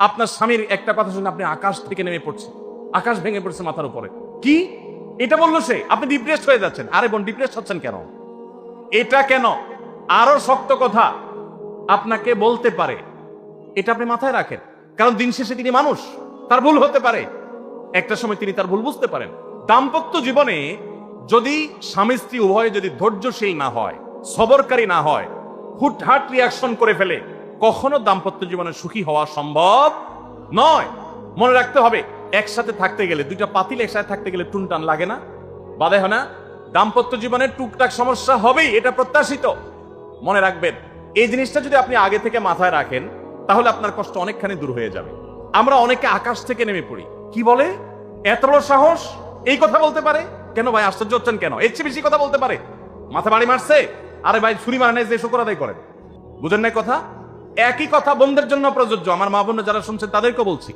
আপনার স্বামীর একটা কথা শুনে আপনি আকাশ থেকে নেমে পড়ছেন আকাশ ভেঙে পড়ছে মাথার উপরে। কি? এটা বলল সে? আপনি ডিপ্রেস হয়ে যাচ্ছেন। আরে বোন ডিপ্রেস হচ্ছেন কেন? এটা কেন? আরও শক্ত কথা। আপনাকে বলতে পারে। এটা আপনি মাথায় রাখেন। কারণ দিন শেষে তিনি মানুষ। তার ভুল হতে পারে। একটা সময় তিনি তার ভুল বুঝতে পারেন। দাম্পত্য জীবনে যদি স্বামী স্ত্রী উভয়ে যদি ধৈর্যশীল না হয়, সবরকারী না হয়, হুটহাট রিয়াকশন করে ফেলে। কখনো দাম্পত্য জীবনে সুখী হওয়া সম্ভব নয়। মনে রাখতে হবে, একসাথে থাকতে গেলে, দুইটা পাতিল একসাথে থাকতে গেলে টুনটান লাগে না। বাধে হয় না। দাম্পত্য জীবনে টুকটাক সমস্যা হবেই, এটা প্রত্যাশিত। মনে রাখবেন, এই জিনিসটা যদি আপনি আগে থেকে মাথায় রাখেন, তাহলে আপনার কষ্ট অনেকখানি দূর হয়ে যাবে। আমরা অনেকে আকাশ থেকে নেমে পড়ি। কি বলে? এত বড় সাহস? এই কথা বলতে পারে? কেন ভাই, আশ্চর্য হচ্ছেন কেন? এর চেয়ে বেশি কথা বলতে পারে। মাথা বাড়ি মারছে? আরে ভাই, ছুরি মারা নেই যে শুকর আদায় করেন। বুঝেন না কথা? একই কথা বোনদের জন্য প্রযোজ্য। আমার মা বোন যারা শুনছেন তাদেরকে বলছি।